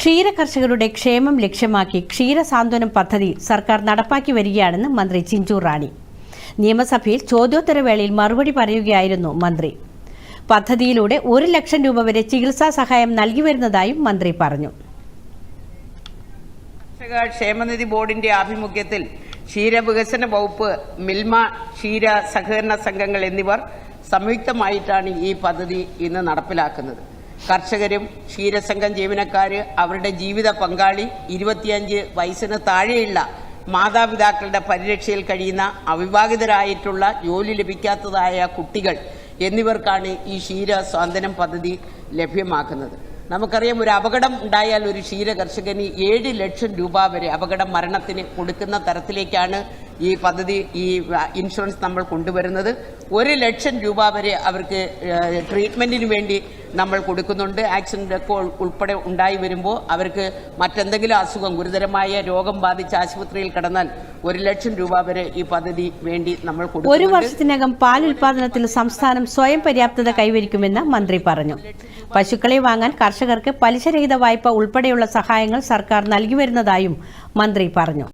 ക്ഷീര കർഷകരുടെ ക്ഷേമം ലക്ഷ്യമാക്കി ക്ഷീരസാന്ത്വനം പദ്ധതി സർക്കാർ നടപ്പാക്കി വരികയാണെന്ന് മന്ത്രി ചിഞ്ചു റാണി. നിയമസഭയിൽ ചോദ്യോത്തരവേളയിൽ മറുപടി പറയുകയായിരുന്നു മന്ത്രി. പദ്ധതിയിലൂടെ ഒരു ലക്ഷം രൂപ വരെ ചികിത്സാ സഹായം നൽകി വരുന്നതായും മന്ത്രി പറഞ്ഞു. ക്ഷേമനിധി ബോർഡിന്റെ ആഭിമുഖ്യത്തിൽ ക്ഷീരവികസന വകുപ്പ് മിൽമ ക്ഷീര സഹകരണ സംഘങ്ങൾ എന്നിവർ സംയുക്തമായിട്ടാണ് ഈ പദ്ധതി ഇന്ന് നടപ്പിലാക്കുന്നത്. കർഷകരും ക്ഷീരസംഘം ജീവനക്കാർ അവരുടെ ജീവിത പങ്കാളി ഇരുപത്തിയഞ്ച് വയസ്സിന് താഴെയുള്ള മാതാപിതാക്കളുടെ പരിരക്ഷയിൽ കഴിയുന്ന അവിവാഹിതരായിട്ടുള്ള ജോലി ലഭിക്കാത്തതായ കുട്ടികൾ എന്നിവർക്കാണ് ഈ ക്ഷീര സ്വാതന്ത്ര്യം പദ്ധതി ലഭ്യമാക്കുന്നത്. നമുക്കറിയാം ഒരു അപകടം ഉണ്ടായാൽ ഒരു ക്ഷീര കർഷകന് ഏഴ് ലക്ഷം രൂപ വരെ അപകടം മരണത്തിന് കൊടുക്കുന്ന തരത്തിലേക്കാണ് ഈ പദ്ധതി ഈ ഇൻഷുറൻസ് നമ്മൾ കൊണ്ടുവരുന്നത് ഒരു ലക്ഷം രൂപ വരെ അവർക്ക് ട്രീറ്റ്മെന്റിന് ട്രീറ്റ്മെന്റിന് വേണ്ടി നമ്മൾ കൊടുക്കുന്നുണ്ട്. ആക്സിഡന്റ് ഒക്കെ ഉൾപ്പെടെ ഉണ്ടായി വരുമ്പോൾ അവർക്ക് മറ്റെന്തെങ്കിലും അസുഖം ഗുരുതരമായ രോഗം ബാധിച്ച് ആശുപത്രിയിൽ കിടന്നാൽ ഒരു ലക്ഷം രൂപ വരെ ഈ പദ്ധതി വേണ്ടി നമ്മൾ ഒരു വർഷത്തിനകം പാൽ ഉൽപാദനത്തിൽ സംസ്ഥാനം സ്വയം പര്യാപ്തത കൈവരിക്കുമെന്ന് മന്ത്രി പറഞ്ഞു. പശുക്കളെ വാങ്ങാൻ കർഷകർക്ക് പലിശരഹിത വായ്പ ഉൾപ്പെടെയുള്ള സഹായങ്ങൾ സർക്കാർ നൽകി വരുന്നതായും മന്ത്രി പറഞ്ഞു.